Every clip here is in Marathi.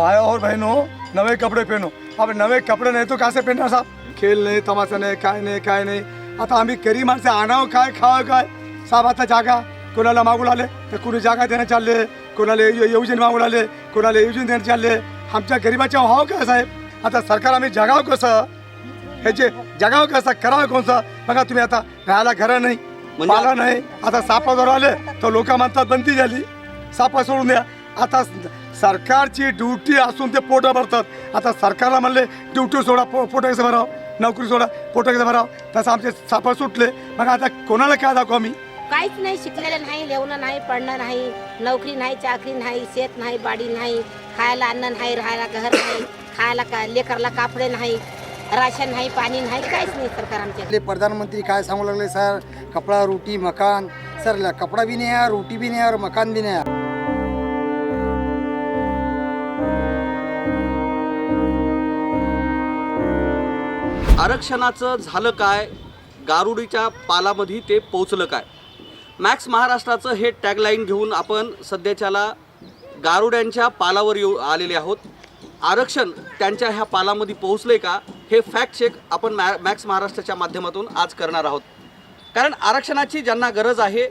भाइयों और बहनों नवे कपडे पहनो। अब नवे कपडे नाही तो कसे पहनणार साहेब? खेळ नाही तमाशा नाही काय नाही काय नाही। आता आम्ही गरीब माणसं आणावं काय खावं काय साहेब आता जागा कोणाला मागू लागले तर कुणी जागा देणं चालले कोणाला यो- योजने मागू लागले कोणाला योजने देणं चालले आमच्या गरिबाच्या व्हावं काय साहेब? आता सरकार आम्ही जगावं कसं ह्याचे जगावं कसं करावं कोणचं बघा तुम्ही आता राहायला घरं नाही पाला नाही। आता सापावर आले तर लोक म्हणतात बंदी झाली सापा सोडून द्या। आता सरकारची ड्युटी असून ते पोटं भरतात. आता सरकारला म्हणले ड्युटी सोडा पो पोटं कसं भरावं? नोकरी सोडा पोटं कसं भरावं? तसं आमचे सापा सुटले. मग आता कोणाला काय दाखवू आम्ही? काहीच नाही शिकलेलं नाही लेवणं नाही पडणं नाही नोकरी नाही चाकरी नाही शेत नाही बाडी नाही खायला अन्न नाही राहायला घर नाही खायला का लेकरला कापडे नाही राशन नाही पाणी नाही काहीच नाही सरकार आमच्या आपले प्रधानमंत्री काय सांगू लागले सर? कपडा रोटी मकान. सर कपडा भी नहीं रोटी भी नहीं मकान भी नहीं आरक्षणाचं झालं काय? गारुडीच्या पालामध्ये ते पोचलं काय? मॅक्स महाराष्ट्राचं हे टॅगलाईन घेऊन आपण सध्याच्याला गारुड्यांच्या पालावर येऊ आलेले आहोत. आरक्षण त्यांच्या ह्या पालामध्ये पोहोचले का? हे फॅक्ट चेक आपण मॅ मॅक्स महाराष्ट्राच्या माध्यमातून आज करणार आहोत. कारण आरक्षणाची ज्यांना गरज आहे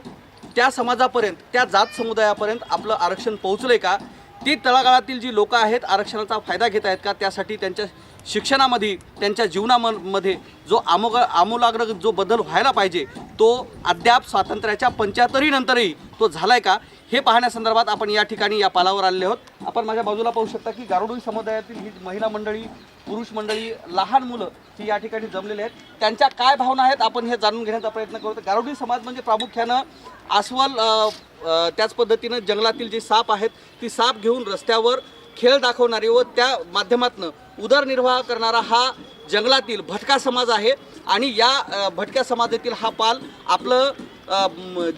त्या समाजापर्यंत त्या जात समुदायापर्यंत आपलं आरक्षण पोहोचलं का? ती तळागाळातील जी लोकं आहेत आरक्षणाचा फायदा घेत आहेत का? त्यासाठी त्यांच्या शिक्षणामध्ये त्यांच्या जीवनामध्ये जो आमोग आमूलाग्र जो बदल व्हायला पाहिजे तो अद्याप स्वातंत्र्याच्या पंच्याहत्तरीनंतरही तो झाला आहे का? हे पाहण्यासंदर्भात आपण या ठिकाणी या पालावर आलेले आहोत. आपण माझ्या बाजूला पाहू शकता की गारुडोई समुदायातील ही महिला मंडळी पुरुष मंडळी लहान मुलं ही या ठिकाणी जमलेले आहेत. त्यांच्या काय भावना आहेत आपण हे जाणून घेण्याचा प्रयत्न करतो गारुडी समाज म्हणजे प्रामुख्यानं अस्वल त्याच पद्धतीनं जंगलातील जे साप आहेत ती साप घेऊन रस्त्यावर खेळ दाखवणारी व त्या माध्यमातनं उदरनिर्वाह करणारा हा जंगलातील भटका समाज आहे. आणि या भटक्या समाजातील हा पाल आपलं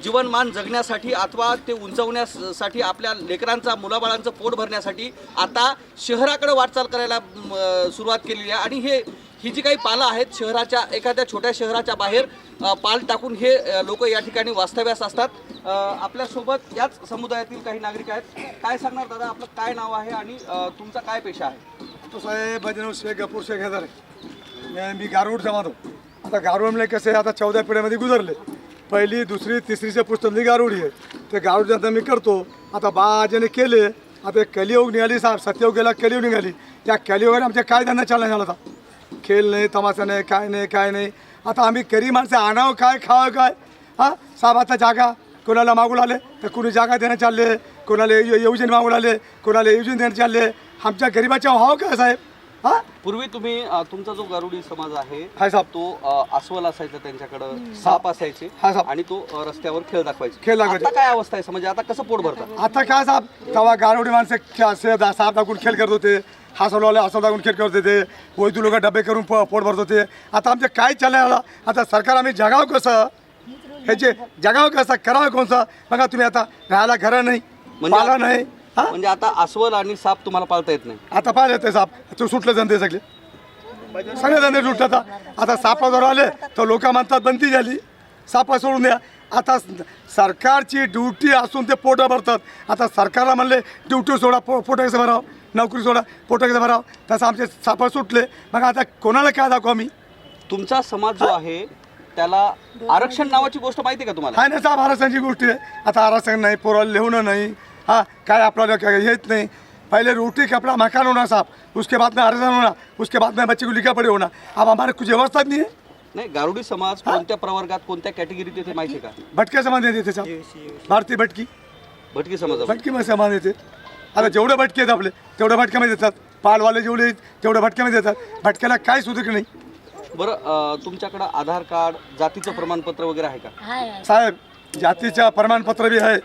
जीवनमान जगण्यासाठी अथवा ते उंचवण्यासाठी आपल्या लेकरांचा मुलाबाळांचं पोट भरण्यासाठी आता शहराकडे वाटचाल करायला सुरुवात केलेली आहे. आणि हे ही जी काही पालं आहेत शहराच्या एखाद्या छोट्या शहराच्या बाहेर पाल टाकून हे लोक या ठिकाणी वास्तव्यास असतात. आपल्यासोबत याच समुदायातील काही नागरिक आहेत. काय सांगणार दादा? आपलं काय नाव आहे आणि तुमचा काय पेशा आहे? तो साहेब बजनव शेख गपूर शेख हजार मी- गारुड जमातो आता गारुडमध्ये कसे आता चौदा पिढ्यामध्ये गुजरले. पहिली दुसरी तिसरीच्या पुस्तकातली गारुडी आहे. ते गारुड जनता मी करतो. आता बाजाने केले. आता कलियोग निघाली साहेब. सत्ययुग गेला कलियुग निघाली. त्या कलियोगाने आमच्या काय धंदा चालला झाला होता. खेळ नाही तमाशा नाही काय नाही काय नाही. आता आम्ही गरीब माणसं आणावं काय खावं काय? हां? साहेब आता जागा कोणाला मागू लागले? तर कुणी जागा देणं चालले? कोणाला योजन मागू लागले? कोणाला योजन देणं चालले? आमच्या गरिबाच्या व्हावं काय साहेब? हां? पूर्वी तुम्ही अ, तुमचा जो गारुडी समाज आहे हाय साहेब तो अ, अस्वल असायचा त्यांच्याकडं साप असायचे हा, साप. आणि तो अ, रस्त्यावर खेळ दाखवायचे. खेळ दाखवायचे. आता काय अवस्था आहे? म्हणजे आता कसं पोट भरतात आता काय साहेब तेव्हा गारवडी माणसं खे- असे दा- साप दाखवून खेळ करत होते. हसवले हसव दाखवून खेळ करत होते. वैदू लोक डबे करून प- पोट भरत होते. आता आमचे काय चाललं आता? सरकार आम्ही जगावं कसं? ह्याचे जगावं कसं? करावं कोणचं बघा तुम्ही आता राहायला घरं नाही म्हणजे- पाला नाही. हा? म्हणजे आता अस्वल आणि साप तुम्हाला पाळता येत नाही. आता पाहिजे ते साप. तो सुटले धंदे सगळे. सगळे धंदे सुटले आता. आता सापाजवळ आले तर लोक म्हणतात बंदी झाली. सापा सोडून द्या. आता सरकारची ड्युटी असून ते पोटं भरतात. आता सरकारला म्हणले ड्युटी सोडा पो पोटं कसं भरावं? नोकरी सोडा पोटं कसं भरावं? तसं आमचे सापा सुटले. मग आता कोणाला काय दाखवू आम्ही? तुमचा समाज जो आहे त्याला आरक्षण नावाची गोष्ट माहिती आहे का तुम्हाला? काय नाही साहेब आरक्षणाची गोष्टी आहे. आता आरक्षण नाही पोराला लिहून नाही हा काय आपल्याला काय येत नाही. पहले रोटी कपड़ा मकान होना साहब. उसके बाद में आरक्षण होना उसके बाद में बच्चे को लिखा पड़े होना अब हमारे कुछ व्यवस्था नहीं है. नाही गारुडी समाज कोणत्या प्रवर्गात कोणत्या कॅटेगरीत येते माहिती आहे का? भटक्या समाज नाही देते साहेब. भारतीय भटकी. भटकी समाज भटकी मध्ये समाज येते. आता जेवढे भटके आहेत आपले तेवढे भटक्यामध्ये देतात. पालवाले जेवढे आहेत तेवढे भटक्यामध्ये देतात. भटक्याला काय सुधीक नाही. बरं अं, तुमच्याकडं आधार कार्ड जातीचं प्रमाणपत्र वगैरे आहे का? हाय. साहेब जातीचं प्रमाणपत्र बी आहे.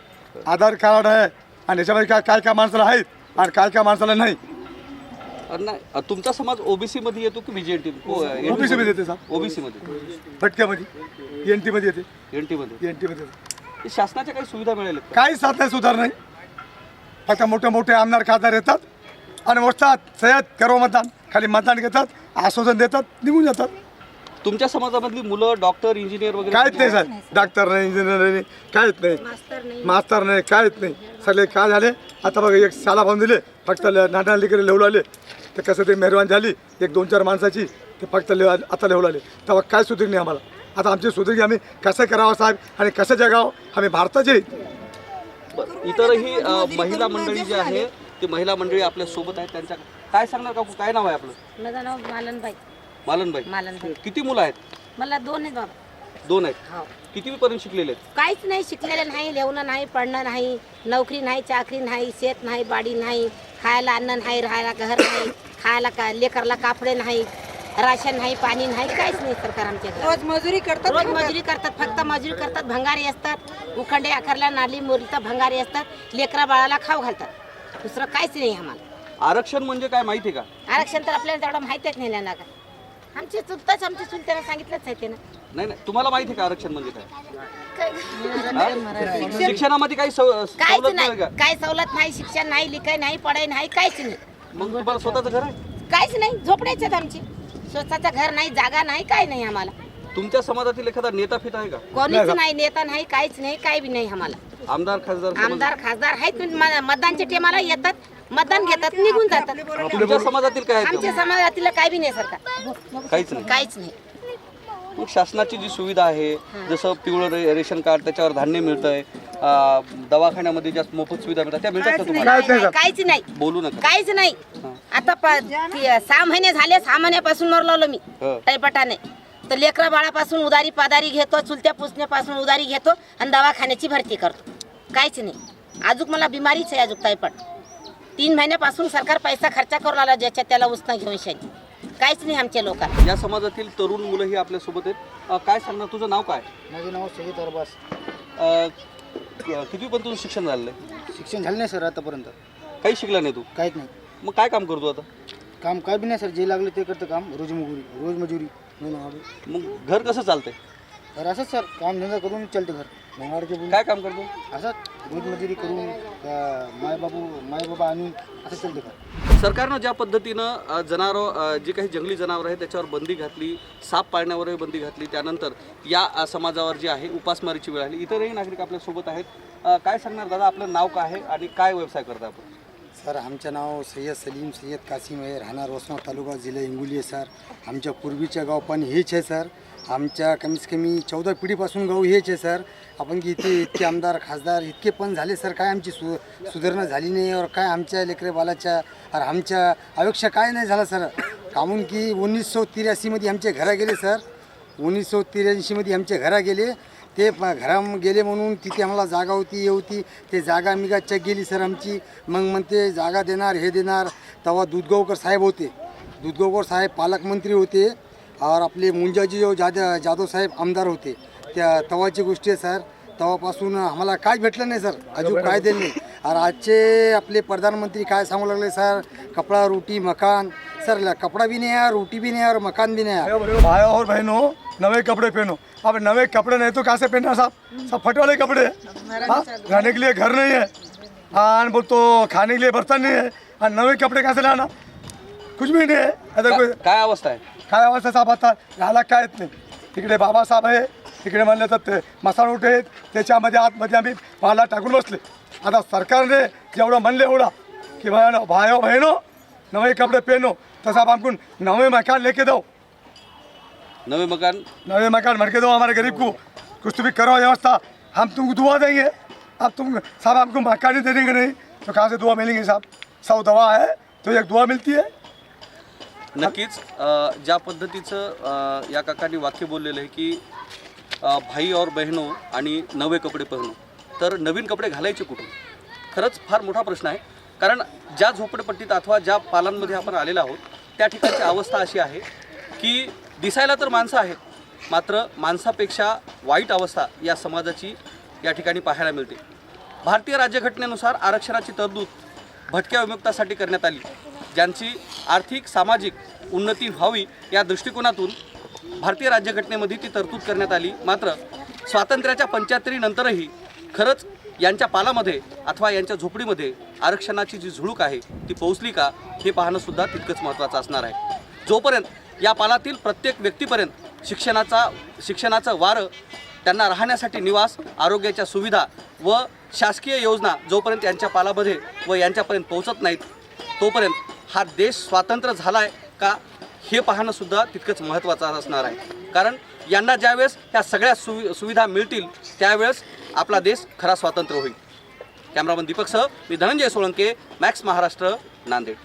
आधार कार्ड आहे. आणि याच्यामध्ये काय काय काय माणसाला आहेत आणि काय काय माणसाला नाही. अं, नाही अं, तुमचा समाज ओबीसी मध्ये येतो की बीजेटी OBC मध्ये येते साहेब. ओबीसी मध्ये भटक्यामध्ये एन टीमध्ये येते. एन टी मध्ये एन टीमध्ये येते. हे शासनाच्या काही सुविधा मिळाल्या का? काही साथ नाही सुधार नाही. फक्त मोठे मोठे आमदार खासदार येतात आणि मोजतात सह्यात करो मतदान खाली मतदान घेतात आश्वासन देतात निघून जातात. तुमच्या समाजामधली मुलं डॉक्टर इंजिनियर वगैरे काहीच नाही साहेब डॉक्टर नाही इंजिनियर नाही काहीच नाही. मास्तर नाही. मास्तर नाही काहीच नाही. सगळे काय झाले? आता बघा एक शाळा बांधून दिले. फक्त नाना लेकरे लेवलं आले तर कसं ते मेहरबान झाली. एक दोन चार माणसाची ते फक्त लेव आता लेवलं आले तेव्हा काय सुधीर नाही आम्हाला. आता आमची सुधीर आम्ही. कसं करावं साहेब? आणि कसं जगावं? आम्ही भारताचे. बरं. इतरही अ, महिला मंडळी जी आहे ती महिला मंडळी आपल्यासोबत आहेत त्यांच्या काय सांगणार काकू? काय नाव आहे आपलं? माझं नाव मालनबाई. मालनबाई. मालनबाई. किती मुलं आहेत? मला दोन आहेत बाबा. दोन आहेत. हो. किती पर्यंत शिकलेले आहेत? काहीच नाही शिकलेलं नाही लेवणं नाही पडणं नाही नोकरी नाही चाकरी नाही शेत नाही बाडी नाही खायला अन्न नाही राहायला घर नाही खायला का लेकरला कापडे नाही राशन नाही पाणी नाही काहीच नाही सरकार आमच्या. रोज मजुरी करतात रोज मजुरी करतात फक्त मजुरी करतात भंगारी असतात उखंडे आकारला नाली मोरीचा भंगारी असतात लेकरा बाळाला खाऊ घालतात. दुसरं काहीच नाही आम्हाला. आरक्षण म्हणजे काय माहिती आहे का? आरक्षण तर आपल्याला तेवढं माहितीच नाही ना का. आमचे चुलताच आमचे चुलत्याला सांगितलंच आहे ते ना. नाही नाही तुम्हाला माहिती आहे का आरक्षण म्हणजे काय? हा? शिक्षणामध्ये काही सव- काहीच सवलत नाही नाही का? काय सवलत नाही शिक्षण नाही लिखाय नाही पढाई नाही काहीच नाही. मग तुम्हाला स्वतःचं घर आहे? काहीच नाही. झोपड्याचे आमची. स्वतःचं घर नाही जागा नाही काय नाही आम्हाला. तुमच्या समाजातील एखादा नेता फित आहे का? कोणीच नाही नेता नाही काहीच नाही काय बी नाही आम्हाला. आमदार खासदार समज- आमदार खासदार आहेत पण म- मतदानच्या टेमाला येतात. मतदान घेतात निघून जातात. तुमच्या समाजातील काय आमच्या समाजातील काय बी नाही सरकार. काहीच नाही. काहीच नाही. मग शासनाची जी सुविधा आहे जसं पिवळं रे- रेशन कार्ड त्याच्यावर धान्य मिळतंय अं, दवाखान्यामध्ये ज्या मोफत सुविधा मिळतात त्या मिळतात का तुम्हाला? काहीच नाही नाही, काहीच नाही. बोलू नका. काहीच नाही. आता प- ती- सहा महिने झाले सहा महिन्यापासून मरलो मी. हं. टायपटाने तर लेकरा बाळापासून उदारी पादारी घेतो चुलत्या पुसण्यापासून उदारी घेतो आणि दवाखान्याची भरती करतो. काहीच नाही. अजून मला बिमारीच आहे अजून टायपट तीन महिन्यापासून सरकार पैसा खर्चा करून आला ज्याच्या त्याला उसना घेऊन शानी काहीच नाही आमच्या लोकांना. या समाजातील तरुण मुलंही आपल्यासोबत आहेत. अं, काय सांगणार? तुझं नाव काय? माझे नाव सय्यद अरबास. अं, क- किती पण तुझं शिक्षण झालेलं आहे? शिक्षण झालं नाही सर आतापर्यंत. काही शिकला नाही तू? काहीच नाही. मग काय काम करतो आता? काम काय बी नाही सर. जे लागलं ते करतं काम. रोज मजुरी रोज मजुरी. म्हणून मग घर कसं चालतंय? तर असंच सर काम धंदा करून चालतं घर. बोलून काय काम करतो? असंच रोज मजुरी करून माय बाबू माय बाबा आणून असं चालतं घर. सरकारनं ज्या पद्धतीनं अ, जनावरं अ, जे काही जंगली जनावरं आहेत त्याच्यावर बंदी घातली साप पाळण्यावरही बंदी घातली त्यानंतर या अ, समाजावर जी आहे उपासमारीची वेळ आली. इतरही नागरिक आपल्यासोबत आहेत. अ, काय सांगणार दादा? आपलं नाव काय आहे आणि काय व्यवसाय करता आपण? सर आमचं नाव सय्यद सलीम सय्यद कासिम आहे. राहणार वसमत तालुका जिल्हा हिंगोली आहे सर. आमच्या पूर्वीचं गाव पण हेच आहे सर. आमच्या कमीत कमी चौदा पिढीपासून गाव हेच आहे सर. आपण की इथे इतके आमदार खासदार इतके पण झाले सर. काय आमची सु सुधारणा झाली नाही और काय आमच्या लेकरे बालाच्या और आमच्या आयुष्य काय नाही झालं सर. कामून की उन्नीस सौ त्र्याऐंशीमध्ये आमचे घरा गेले सर. उन्नीस सौ त्र्याऐंशीमध्ये आमचे घरा गेले. ते घरा गेले म्हणून तिथे आम्हाला जागा होती हे होती. ते जागा मी चेक गेली सर आमची. मग म्हणते जागा देणार हे देणार. तेव्हा दूधगावकर साहेब होते. दुधगावकर साहेब पालकमंत्री होते. और आपले मुंजाजी जो जाद जाधव साहेब आमदार होते। त्या तवाची गोष्टी आहे सर. तेव्हापासून आम्हाला काय भेटलं नाही सर. अजून काय दिलं नाही. और आजचे आपले प्रधानमंत्री काय सांगू लागले सर? कपडा रोटी मकान. सर कपड़ा भी नहीं है रोटी भी नहीं है और मकान भी नहीं है भाई और बहनों नए कपड़े पहनो. अब नए कपड़े नहीं तो कहाँ से पहनना साहब? सब फटे वाले कपड़े हैं। हाँ? रहने के लिए घर नहीं है। हाँ बोल तो खाने के लिए बर्तन नहीं है। और नए कपड़े कहाँ से लाना? कुछ भी नाही आहे आता कोई काय अवस्था आहे? काय अवस्था साहेब आता? राहायला काय येत नाही. तिकडे बाबासाहेब आहे तिकडे म्हणलं तर ते मसाला उठे आहेत त्याच्यामध्ये आतमध्ये आम्ही पाला टाकून बसले. आता सरकारने जेवढं म्हणले एवढा कि भाई भाइयों बहनों नवे कपड़े पहनो तो साहब हमको नवे मकान लेके दो नवे मकान? नवे मकान भर के दो हमारे गरीब को. कुछ तो भी करो व्यवस्था हम तुमको दुआ देंगे. अब तुम साहब हमको मकान ही दे देंगे नहीं. तो कहाँ से दुआ मिलेंगे साहब? सौ दवा है तो एक दुआ मिलती है. नक्कीच ज्या पद्धतीचं या काकांनी वाक्य बोललेलं आहे की भाई और बहिणो आणि नवे कपडे पहनो. तर नवीन कपडे घालायचे कुठून? खरंच फार मोठा प्रश्न आहे. कारण ज्या झोपडपट्टीत अथवा ज्या पालांमध्ये आपण आलेलो आहोत त्या ठिकाणची अवस्था अशी आहे की दिसायला तर माणसं आहेत मात्र माणसापेक्षा वाईट अवस्था या समाजाची या ठिकाणी पाहायला मिळते. भारतीय राज्यघटनेनुसार आरक्षणाची तरतूद भटक्या विमुक्तासाठी करण्यात आली. ज्यांची आर्थिक सामाजिक उन्नती व्हावी या दृष्टिकोनातून भारतीय राज्यघटनेमध्ये ती तरतूद करण्यात आली. मात्र स्वातंत्र्याच्या पंच्याहत्तरीनंतरही खरंच यांच्या पालामध्ये अथवा यांच्या झोपडीमध्ये आरक्षणाची जी झुळूक आहे ती पोहोचली का हे पाहणं सुद्धा तितकंच महत्त्वाचं असणार आहे. जोपर्यंत या पालातील प्रत्येक व्यक्तीपर्यंत शिक्षणाचा शिक्षणाचं वारं त्यांना राहण्यासाठी निवास आरोग्याच्या सुविधा व शासकीय योजना जोपर्यंत यांच्या पालामध्ये व यांच्यापर्यंत पोहोचत नाहीत तोपर्यंत हा देश स्वातंत्र्य झाला आहे का हे पाहणं सुद्धा तितकंच महत्त्वाचं असणार आहे. कारण यांना ज्यावेळेस ह्या सगळ्या सुवि सुविधा मिळतील त्यावेळेस आपला देश खरा स्वातंत्र्य होईल. कॅमेरामन दीपकसह मी धनंजय सोळंके मॅक्स महाराष्ट्र नांदेड.